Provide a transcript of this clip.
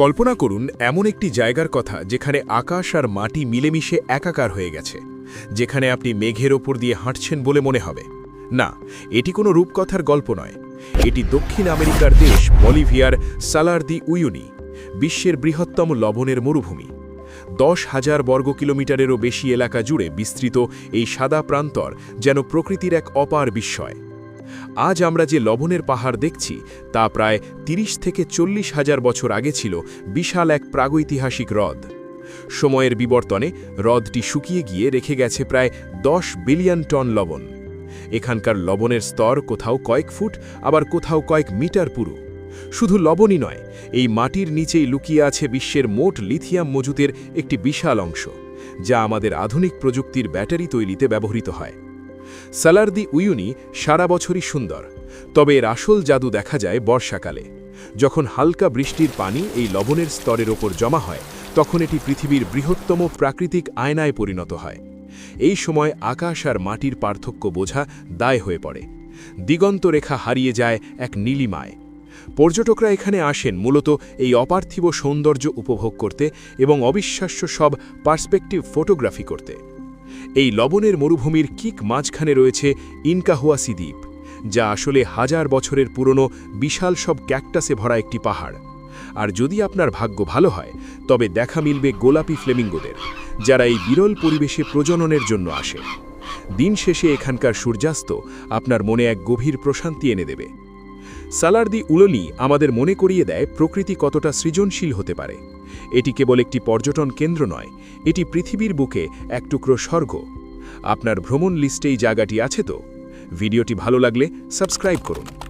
কল্পনা করুন, এমন একটি জায়গার কথা যেখানে আকাশ আর মাটি মিলেমিশে একাকার হয়ে গেছে, যেখানে আপনি মেঘের ওপর দিয়ে হাঁটছেন বলে মনে হবে। না, এটি কোনো রূপকথার গল্প নয়। এটি দক্ষিণ আমেরিকার দেশ বলিভিয়ার সালার দি উইউনি, বিশ্বের বৃহত্তম লবণের মরুভূমি। দশ হাজার বর্গ কিলোমিটারেরও বেশি এলাকা জুড়ে বিস্তৃত এই সাদা প্রান্তর যেন প্রকৃতির এক অপার বিস্ময়। আজ আমরা যে লবণের পাহাড় দেখছি, তা প্রায় ৩০ থেকে চল্লিশ হাজার বছর আগে ছিল বিশাল এক প্রাগৈতিহাসিক হ্রদ। সময়ের বিবর্তনে হ্রদটি শুকিয়ে গিয়ে রেখে গেছে প্রায় দশ বিলিয়ন টন লবণ। এখানকার লবণের স্তর কোথাও কয়েক ফুট, আবার কোথাও কয়েক মিটার পুরু। শুধু লবণই নয়, এই মাটির নিচেই লুকিয়ে আছে বিশ্বের মোট লিথিয়াম মজুতের একটি বিশাল অংশ, যা আমাদের আধুনিক প্রযুক্তির ব্যাটারি তৈরিতে ব্যবহৃত হয়। সালারদি উইউনি সারা বছরই সুন্দর, তবে এর আসল জাদু দেখা যায় বর্ষাকালে। যখন হালকা বৃষ্টির পানি এই লবণের স্তরের ওপর জমা হয়, তখন এটি পৃথিবীর বৃহত্তম প্রাকৃতিক আয়নায় পরিণত হয়। এই সময় আকাশ আর মাটির পার্থক্য বোঝা দায় হয়ে পড়ে। দিগন্ত রেখা হারিয়ে যায় এক নীলিমায়। পর্যটকরা এখানে আসেন মূলত এই অপার্থিব সৌন্দর্য উপভোগ করতে এবং অবিশ্বাস্য সব পার্সপেক্টিভ ফটোগ্রাফি করতে। এই লবণের মরুভূমির কিক মাঝখানে রয়েছে ইনকাহুয়াসি দ্বীপ, যা আসলে হাজার বছরের পুরনো বিশাল সব ক্যাকটাসে ভরা একটি পাহাড়। আর যদি আপনার ভাগ্য ভালো হয়, তবে দেখা মিলবে গোলাপি ফ্লেমিঙ্গোদের, যারা এই বিরল পরিবেশে প্রজননের জন্য আসে। দিন শেষে এখানকার সূর্যাস্ত আপনার মনে এক গভীর প্রশান্তি এনে দেবে। সালারদি উলনি আমাদের মনে করিয়ে দেয় প্রকৃতি কতটা সৃজনশীল হতে পারে। এটি কেবল একটি পর্যটন কেন্দ্র নয়, এটি পৃথিবীর বুকে এক টুকরো স্বর্গ। আপনার ভ্রমণ লিস্টেই জায়গাটি আছে তো? ভিডিওটি ভালো লাগলে সাবস্ক্রাইব করুন।